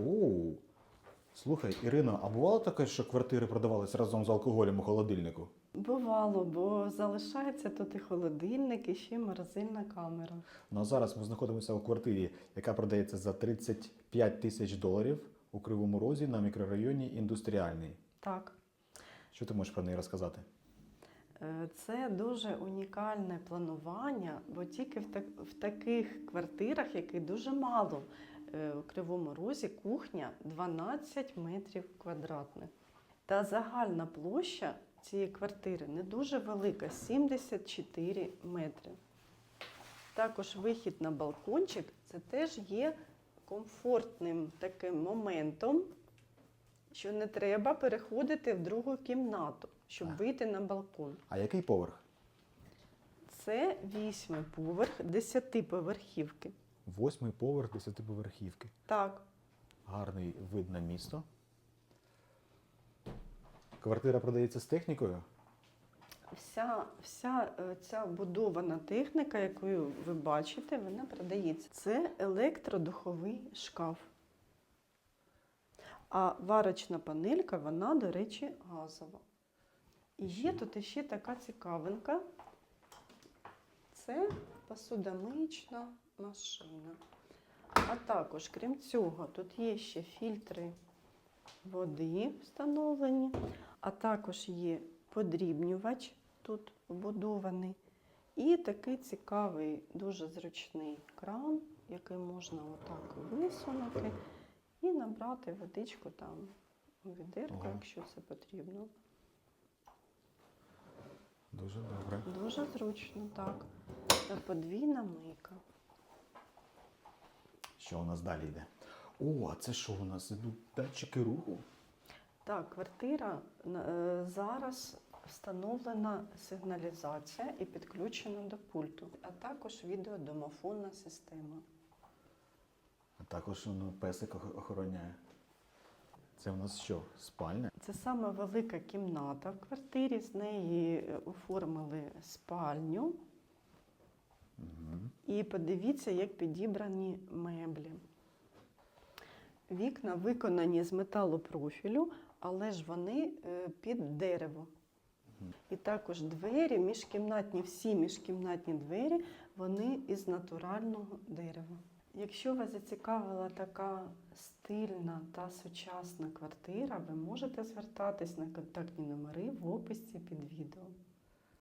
О, слухай, Ірино, а бувало таке, що квартири продавались разом з алкоголем у холодильнику? Бувало, бо залишається тут і холодильник, і ще морозильна камера. Ну а зараз ми знаходимося у квартирі, яка продається за 35 тисяч доларів у Кривому Розі на мікрорайоні індустріальний. Так, Що ти можеш про неї розказати? е, це дуже унікальне планування, бо тільки в, так, в таких квартирах, яких дуже мало е, у Кривому Розі, кухня 12 метрів квадратних. Та загальна площа цієї квартири не дуже велика 74 метри. Також вихід на балкончик це теж є комфортним таким моментом, що не треба переходити в другу кімнату, щоб вийти на балкон. А який поверх? Це вісьмий поверх десятиповерхівки. Восьмий поверх десятиповерхівки. Так, Гарний вид на місто. Квартира продається з технікою. вся, вся е, ця будована техніка, яку ви бачите, вона продається. Це електродуховий шкаф. А варочна панелька, вона, до речі, газова. І є тут ще така цікавинка. Це посудомиючна машина. А також, крім цього, тут є ще фільтри води встановлені, а також є подрібнювач тут вбудований. І такий цікавий, дуже зручний кран, який можна отак висунути і набрати водичку там у відерко, Ага. якщо це потрібно. Дуже добре. Дуже зручно, так. Та подвійна мийка. Що у нас далі йде? О, а це що у нас? Ідуть датчики руху? Так, квартира е, зараз встановлена сигналізація і підключена до пульту, а також відеодомофонна система. А також ну, песик ох- охороняє. Це у нас що? Спальня? Це саме велика кімната в квартирі. З неї е, оформили спальню. І подивіться, як підібрані меблі. Вікна виконані з металопрофілю, але ж вони е, під дерево. І також двері, міжкімнатні, всі міжкімнатні двері, вони із натурального дерева. Якщо вас зацікавила така стильна та сучасна квартира, ви можете звертатись на контактні номери в описі під відео.